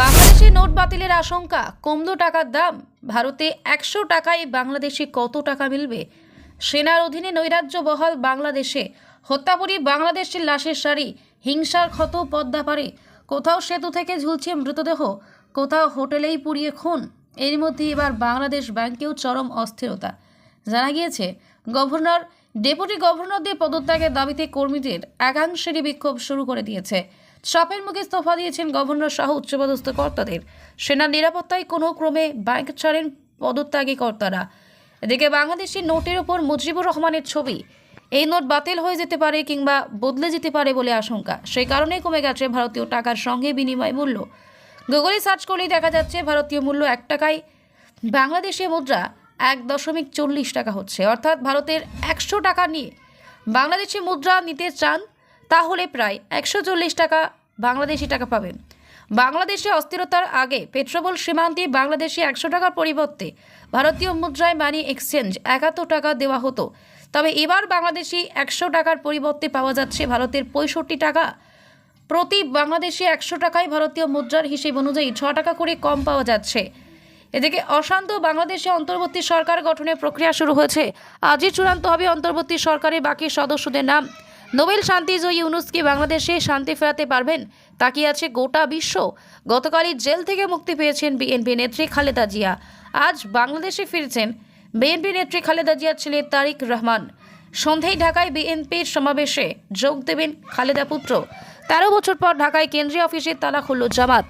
বাংলাদেশে নোট বাতিলের আশঙ্কা, কমলো টাকার দাম। ভারতে একশো টাকায় বাংলাদেশে কত টাকা মিলবে? সেনার অধীনে নৈরাজ্য বহাল বাংলাদেশে। হত্যাপুরী বাংলাদেশের লাশের সারি, হিংসার ক্ষত পদ্মা পারে কোথাও সেতু থেকে ঝুলছে মৃতদেহ, কোথাও হোটেলেই পুড়িয়ে খুন। এর মধ্যে এবার বাংলাদেশ ব্যাংকেও চরম অস্থিরতা। জানা গিয়েছে, গভর্নর, ডেপুটি গভর্নরদের পদত্যাগের দাবিতে কর্মীদের একাংশেরই বিক্ষোভ শুরু করে দিয়েছে। চাপের মুখে ইস্তফা দিয়েছেন গভর্নর সহ উচ্চপদস্থ কর্তাদের। সেনার নিরাপত্তায় কোনো ক্রমে ব্যাংক ছাড়েন পদত্যাগী কর্তারা এদিকে বাংলাদেশি নোটের ওপর মুজিবুর রহমানের ছবি, এই নোট বাতিল হয়ে যেতে পারে কিংবা বদলে যেতে পারে বলে আশঙ্কা। সেই কারণেই কমে গেছে ভারতীয় টাকার সঙ্গে বিনিময় মূল্য। গুগলে সার্চ করলেই দেখা যাচ্ছে ভারতীয় মূল্য এক টাকায় বাংলাদেশি মুদ্রা এক দশমিক চল্লিশ টাকা হচ্ছে। অর্থাৎ ভারতের একশো টাকা নিয়ে বাংলাদেশি মুদ্রা নিতে চান তাহলে প্রায় একশো চল্লিশ টাকা বাংলাদেশি টাকা পাবেন। বাংলাদেশে অস্থিরতার আগে পেট্রোবল সীমান্তে বাংলাদেশি একশো টাকার পরিবর্তে ভারতীয় মুদ্রায় মানি এক্সচেঞ্জ একাত্তর টাকা দেওয়া হতো। তবে এবার বাংলাদেশি একশো টাকার পরিবর্তে পাওয়া যাচ্ছে ভারতের পঁয়ষট্টি টাকা। প্রতি বাংলাদেশে একশো টাকায় ভারতীয় মুদ্রার হিসেব অনুযায়ী ছ টাকা করে কম পাওয়া যাচ্ছে। এদিকে অশান্ত বাংলাদেশে অন্তর্বর্তী সরকার গঠনের প্রক্রিয়া শুরু হয়েছে। আজই চূড়ান্ত হবে অন্তর্বর্তী সরকারের বাকি সদস্যদের নাম নোবেল শান্তিজয়ী ইউনুসকে বাংলাদেশে শান্তি ফেরাতে পারবেন তাকিয়ে আছে গোটা বিশ্ব? গতকালই জেল থেকে মুক্তি পেয়েছেন বিএনপি নেত্রী খালেদা জিয়া। আজ বাংলাদেশে ফিরেছেন বিএনপি নেত্রী খালেদা জিয়ার ছেলে তারিক রহমান। সন্ধ্যায় ঢাকায় বিএনপির সমাবেশে যোগ দেবেন খালেদা পুত্র। তেরো বছর পর ঢাকায় কেন্দ্রীয় অফিসে তালা খুলল জামাত।